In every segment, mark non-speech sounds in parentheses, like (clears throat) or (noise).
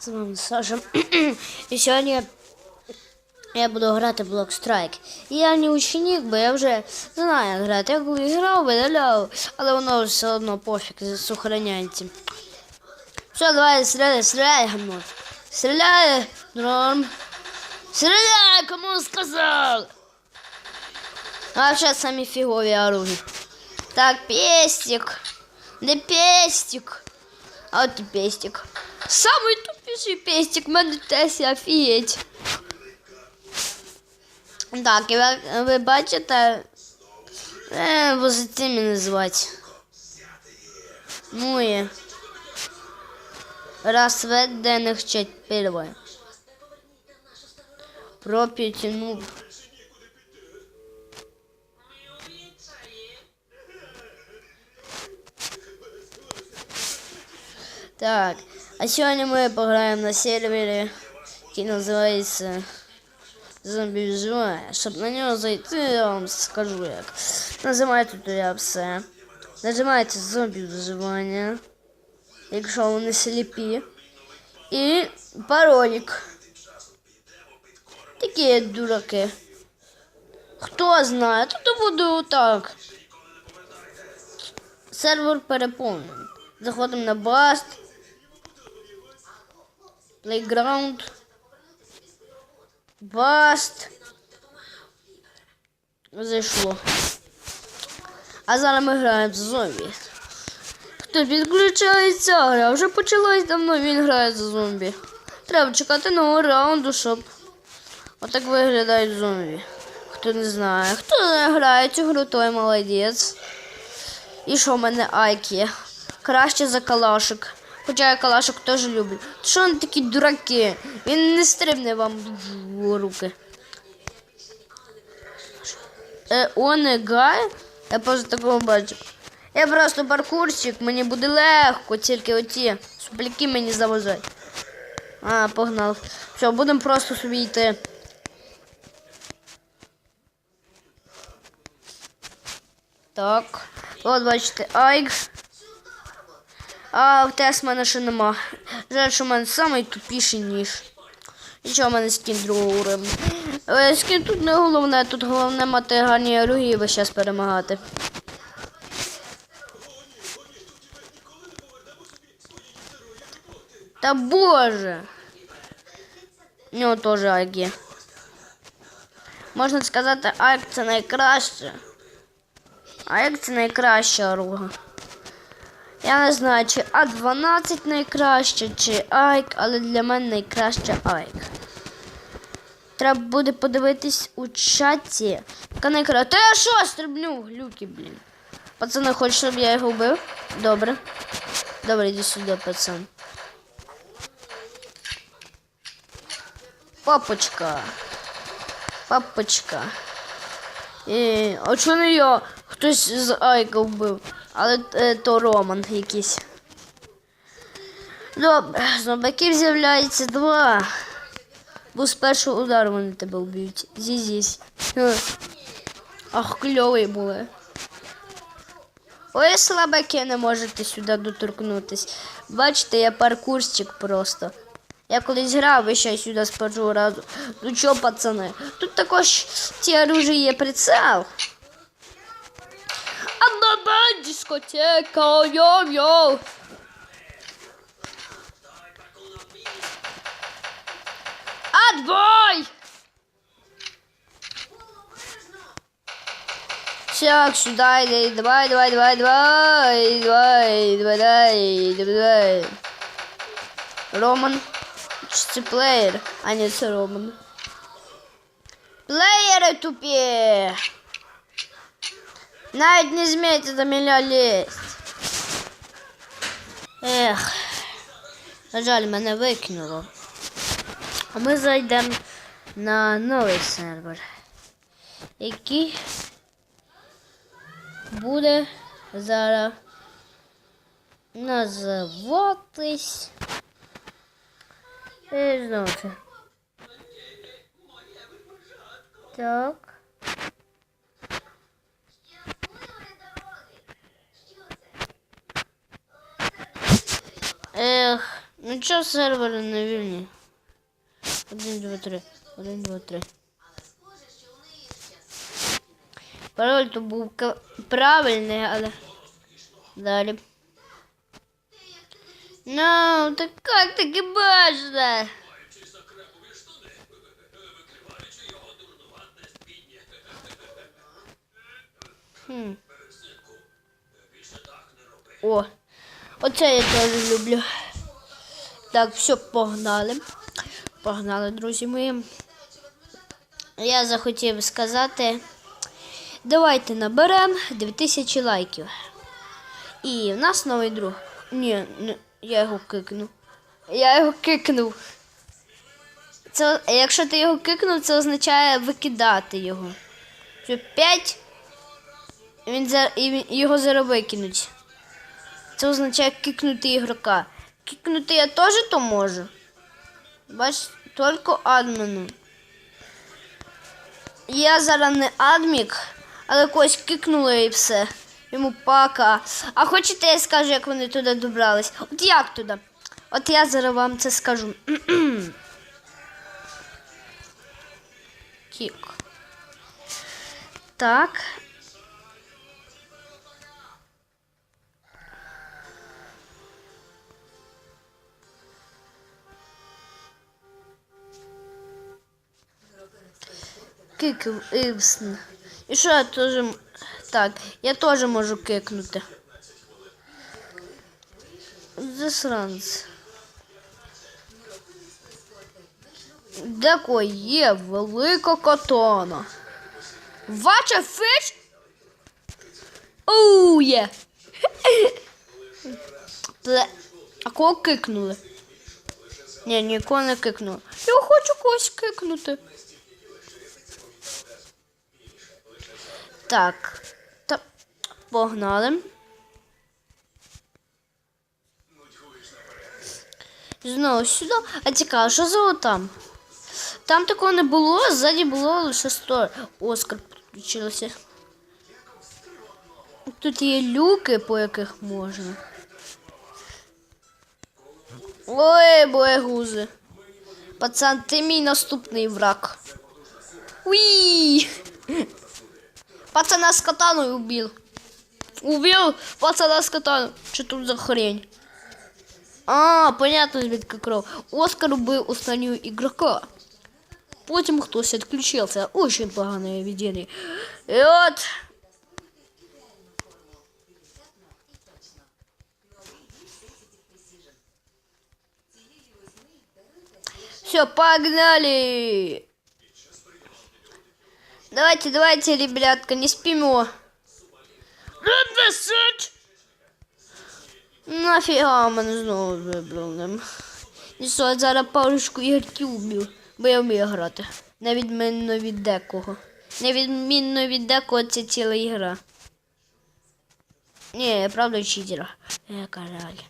З вами Саша. (clears throat) І сьогодні я буду грати в Block Strike. І я не ученик, бо я вже знаю як грати. Я коли грав, видаляв, але воно все одно пофіг, сохраняється. Все, давай, стріляй, стріляй, гамно. Стріляй, норм. Стріляй, кому сказав. А сейчас самі фігові оружия. Так, пестик. Не пестик. А от і пестик. Самий тупіший пестик, в мене тесі офігеть. Так, і ви, ви бачите, е, возитими називати. Ну і розведених первое. Проп'яті, ну. Так, а сьогодні ми пограємо на сервері, який називається Зомбі виживає. Щоб на нього зайти, я вам скажу як. Нажимайте туди все. Нажимайте зомбі виживання, якщо вони сліпі. І паролік. Такі дураки. Хто знає, то то буде. Сервер переповнений. Заходимо на Blast. Playground. Bast. Зайшло. А зараз ми граємо за зомбі. Хто підключається? Гра вже почалась давно, він грає за зомбі. Треба чекати нового раунду, щоб отак виглядають зомбі. Хто не знає. Хто не грає цю гру, той молодець. І що в мене айк є? Краще за калашик. Хоча я калашик теж люблю. Що вони такі дураки? Він не стрибне вам в руки. Е, он грає? Я просто такого бачу. Я просто паркурщик, мені буде легко, тільки оті супляки мені заважають. А, погнав. Все, будемо просто собі йти. Так. От бачите, айк. А в тес в мене ще нема. Жаль, що в мене самий тупіший ніж. І що в мене скін другого уровня. Е, Скін тут не головне, тут головне мати гарні оружі і весь час перемагати. Та боже. У нього теж є. Можна сказати, айк це найкраще. Айк це найкраща оружа. Я не знаю, чи А12 найкраще, чи Айк, але для мене найкраще Айк. Треба буде подивитись у чаті. Яка найкраща. Та я що стрибню в глюки, блін. Пацани, хочеш, щоб я його вбив? Добре. Добре, йди сюди, пацан. Папочка. Папочка. І, а чого не я? Хтось з Айка вбив. Але е, то Роман якийсь. Добре, зомбаків з'являється два. Бо з першого удару вони тебе вб'ють. Зізісь. Ах, кльові були. Ой, слабаки, не можете сюди доторкнутись. Бачите, я паркурщик просто. Я колись грав, ви ще сюди першого разу. Ну чо, пацани? Тут також ті оружі є прицел дискотека, йо-йо. Отбой! Так, сюда, давай, давай, давай, давай, давай, давай, давай. Роман, чистый плеер, а не нет, Роман. Плееры тупее. Навіть не змійте до мене лізть. Ех. На жаль, мене викинуло. А ми зайдемо на новий сервер, який буде зараз називатись. Е, Знову. Так. Ех. Ну чого сервери не вільні? Один, два, три. Один, два, три. Пароль то був к- правильний, але. Далі. Ну, так як таки бачите? Хм. О, оце я теж люблю. Так, все, погнали. Погнали, друзі мої. Я захотів сказати. Давайте наберемо 2000 лайків. І в нас новий друг. Ні, я його кикнув. Я його кикнув. Це, якщо ти його кикнув, це означає викидати його. Що 5 він за, і він- його зараз викинуть. Це означає кикнути ігрока. Кикнути я теж то можу. Бач, тільки адміну. Я зараз не адмік, але когось кикнули і все. Йому пака. А хочете я скажу, як вони туди добрались? От як туди? От я зараз вам це скажу. (clears throat) Тік. Так. Кикав Івсн. І що я теж. Так, я теж можу кикнути. Засранц. Деко є велика катана. Вача фіч? Оу, є. А кого кикнули? Ні, нікого не кикнули. Я хочу когось кикнути. Так. Та... Погнали. Знову сюди. А цікаво, що за там? Там такого не було, ззаді було лише 100. Оскар підключився. Тут є люки, по яких можна. Ой, боєгузи. Пацан, ти мій наступний враг. Уі! Пацана с катаной убил. Убил пацана с катаной. Что тут за хрень? А, понятно, звідки кров. Оскар убив останнього ігрока. Потім хтось відключився. Очень погане видіння. І от. Все, погнали! Давайте, давайте, ребятка, не спимо. Десять! Нафіга мене знову вибрали. І що, я зараз парочку ігроків убив, бо я вмію грати. Невідмінно від декого. Невідмінно від декого це ціла ігра. Ні, я правда читера. Яка жаль.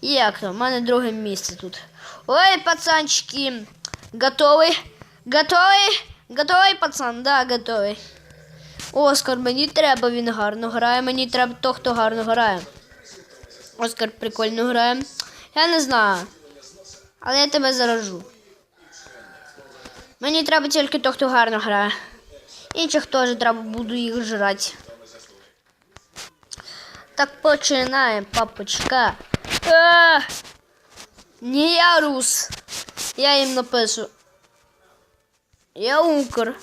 Як там? У мене друге місце тут. Ой, пацанчики. Готовий? Готовий? Готовий, пацан? Да, готовий. Оскар, мені треба, він гарно грає. Мені треба то, хто гарно грає. Оскар прикольно грає. Я не знаю. Але я тебе заражу. Мені треба тільки то, хто гарно грає. Інших теж треба буду їх жрати. Так починаємо, папочка. А! Не я рус. Я їм напишу. Я укр.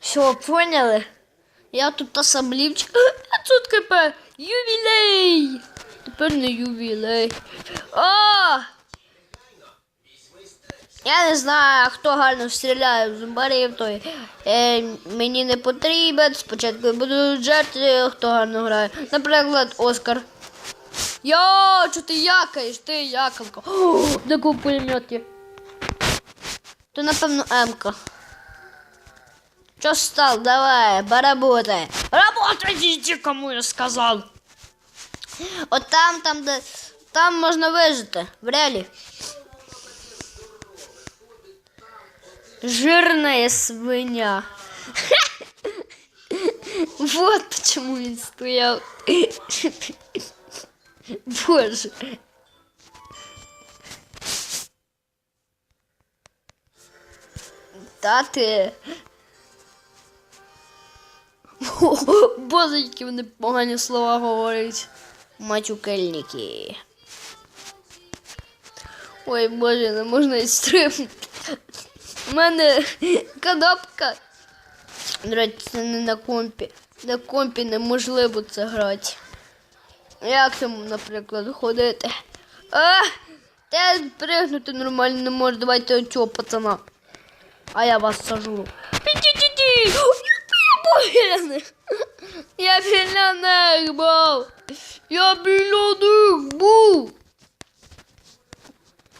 Все, поняли? Я тут асамблівчик. А (gasps) тут КП. Ювілей. Тепер не ювілей. А! Я не знаю, хто гарно стріляє в зомбарів, той е, мені не потрібен. Спочатку буду жерти, хто гарно грає. Наприклад, Оскар. Йо, що ти якаєш? Ти якалка. О, де кого пулемет є? То напевно Емка. Що стал? Давай, поработай. Работайте, кому я сказав. От там, там, де там можна вижити. В реалі. Жирная свиня. (laughs) Вот почему він стояв. (laughs) (laughs) Боже. Та ти. Боже, які вони погані слова говорять. Матюкельники. Ой, боже, не можна і стрибнути. У мене кнопка. До це не на компі. На компі неможливо це грати. Як там, наприклад, ходити? А! Те пригнути нормально не можу. Давайте оцього пацана. А я вас сажу. Я біля них. Я біля них був. Я біля них був.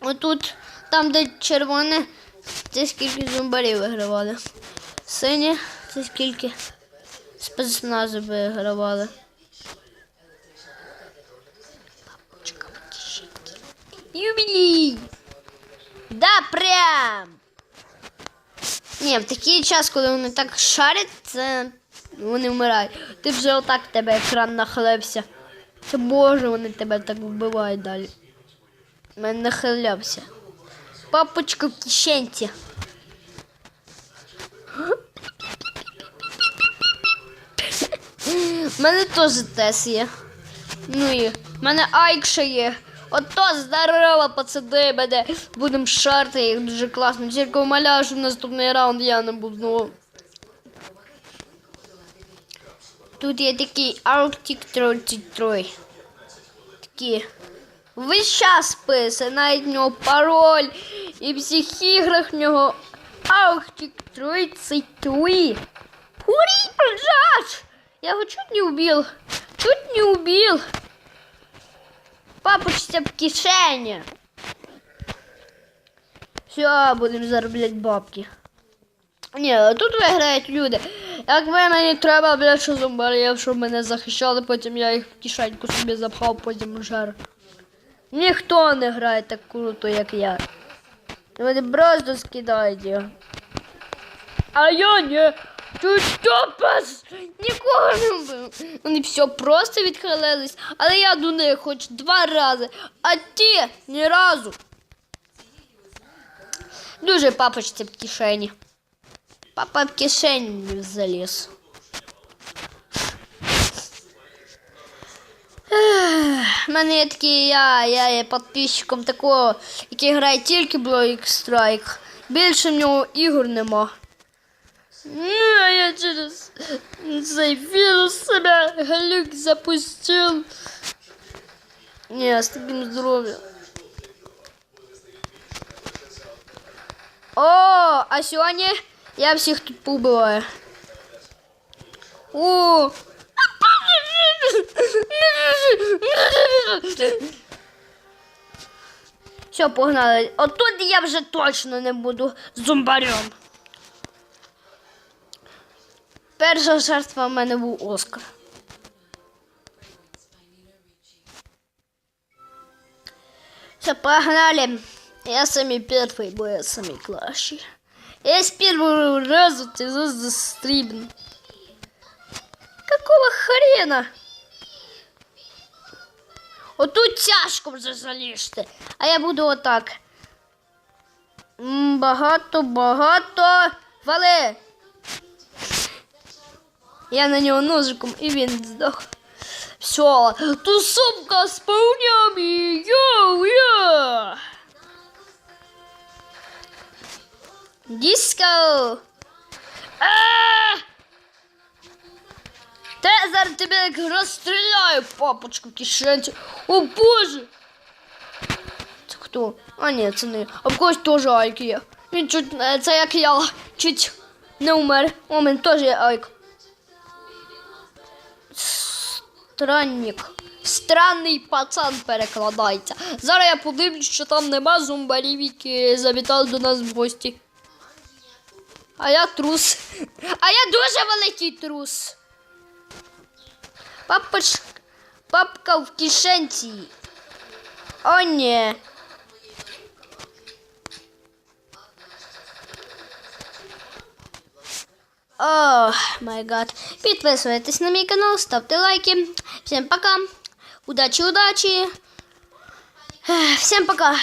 Отут, там, де червоне, це скільки зомбарів вигравали. Синє, це скільки спецнази вигравали. Юбілей! Да, прям! Ні, в такий час, коли вони так шарять, це вони вмирають. Ти вже отак в тебе екран нахилився. Це боже, вони тебе так вбивають далі. Мен нахилявся. Папочка в кишенці. У мене теж тес є. Ну і в мене айк ще є. Ото здорово, пацани, мене будемо шарти їх дуже класно. Тільки умоляю, що в наступний раунд я не буду. Тут є такий Arctic 33. Такі. Весь час пише, навіть в нього пароль. І в всіх іграх в нього Arctic 33. Кури, блядь! Я его чуть не убил. Чуть не убил. Папочка в кишені. Все, будемо заробляти бабки. Ні, тут виграють люди. Як ви мені треба, блядь, що зомбарів, щоб мене захищали, потім я їх в кишеньку собі запхав, потім жар. Ніхто не грає так круто, як я. Вони просто скидають його. А я не. Ти що пес? Нікого не вбив. Вони все просто відхилились, але я до них хоч два рази, а ті ні разу. Дуже папочці в кишені. Папа в кишені заліз. У мене є такий я, я є підписчиком такого, який грає тільки Block Strike. Більше в нього ігор нема. Ну, а я через цей вірус себе глюк запустив. Ні, з таким здоров'ям. О, а сьогодні я всіх тут поубиваю. О! Все, погнали. Отут я вже точно не буду зомбарем. Перша жертва в мене був Оскар. Все, погнали. Я самый первый, бо я самый классный. Я с первого раза тебя застрибну. Какого хрена? Отут тяжко вже залізти. А я буду отак. М, Багато, багато. Вали. Я на нього ножиком і він здох. Все, тусовка з повнями. Йоу-йо! Диско! А! Та тебе як розстріляю, папочку в. О боже! Це хто? А ні, це не. я. А в когось теж айк є. Чуть, е, це як я, чуть не умер. Теж є айк. Странник. Странний пацан перекладається. Зараз я подивлюсь, що там нема зомбарів, які завітали до нас в гості. А я трус. А я дуже великий трус. Папоч... Папка в кишенці. О, ні. О, май гад. Підписуйтесь на мій канал, ставте лайки. Всім пока. Удачі, удачі. Всем пока.